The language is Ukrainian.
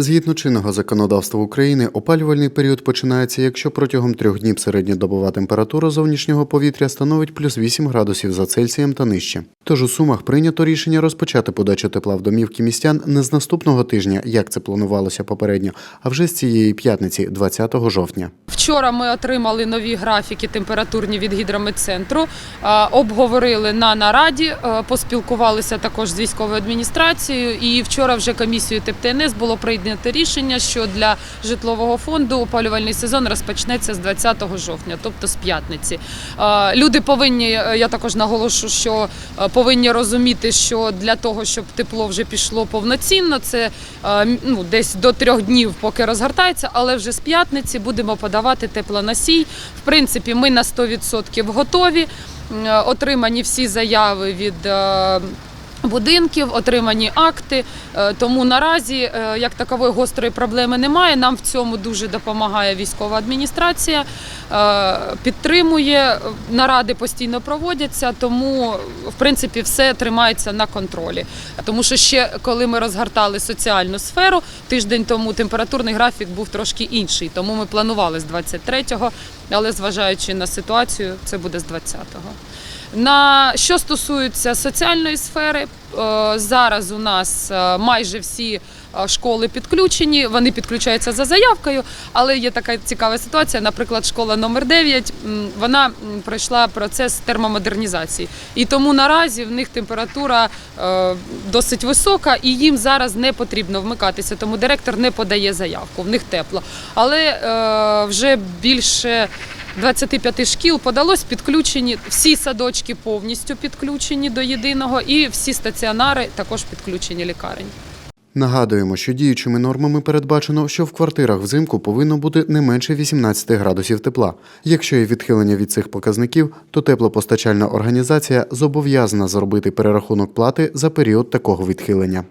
Згідно чинного законодавства України, опалювальний період починається, якщо протягом трьох днів середньодобова температура зовнішнього повітря становить плюс 8 градусів за Цельсієм та нижче. Тож у Сумах прийнято рішення розпочати подачу тепла в домівки містян не з наступного тижня, як це планувалося попередньо, а вже з цієї п'ятниці, 20 жовтня. Вчора ми отримали нові графіки температурні від гідрометцентру, обговорили на нараді, поспілкувалися також з військовою адміністрацією. І вчора вже комісією ТЕП-ТНС було прийнято рішення, що для житлового фонду опалювальний сезон розпочнеться з 20 жовтня, тобто з п'ятниці. Люди повинні, е, я також наголошу, що е, повинні розуміти, що для того, щоб тепло вже пішло повноцінно, це е, ну, десь до трьох днів, поки розгортається, але вже з п'ятниці будемо подавати теплоносій. В принципі, ми на 100% готові. Отримані всі заяви від. Будинків отримані акти, Е, тому наразі е, як такової гострої проблеми немає. Нам в цьому дуже допомагає військова адміністрація, е, підтримує наради постійно проводяться, тому в принципі все тримається на контролі. Тому що ще коли ми розгортали соціальну сферу, тиждень тому температурний графік був трошки інший, тому ми планували з 23-го, але зважаючи на ситуацію, це буде з 20-го. На що стосується соціальної сфери, е, зараз у нас е, майже всі е, школи підключені. Вони підключаються за заявкою, але є така цікава ситуація. Наприклад, школа номер 9 вона пройшла процес термомодернізації, і тому наразі в них температура досить висока, і їм зараз не потрібно вмикатися. Тому директор не подає заявку. В них тепло, але вже більше. 25 шкіл подалось підключені, всі садочки повністю підключені до єдиного, і всі стаціонари також підключені лікарень. Нагадуємо, що діючими нормами передбачено, що в квартирах взимку повинно бути не менше 18 градусів тепла. Якщо є відхилення від цих показників, то теплопостачальна організація зобов'язана зробити перерахунок плати за період такого відхилення.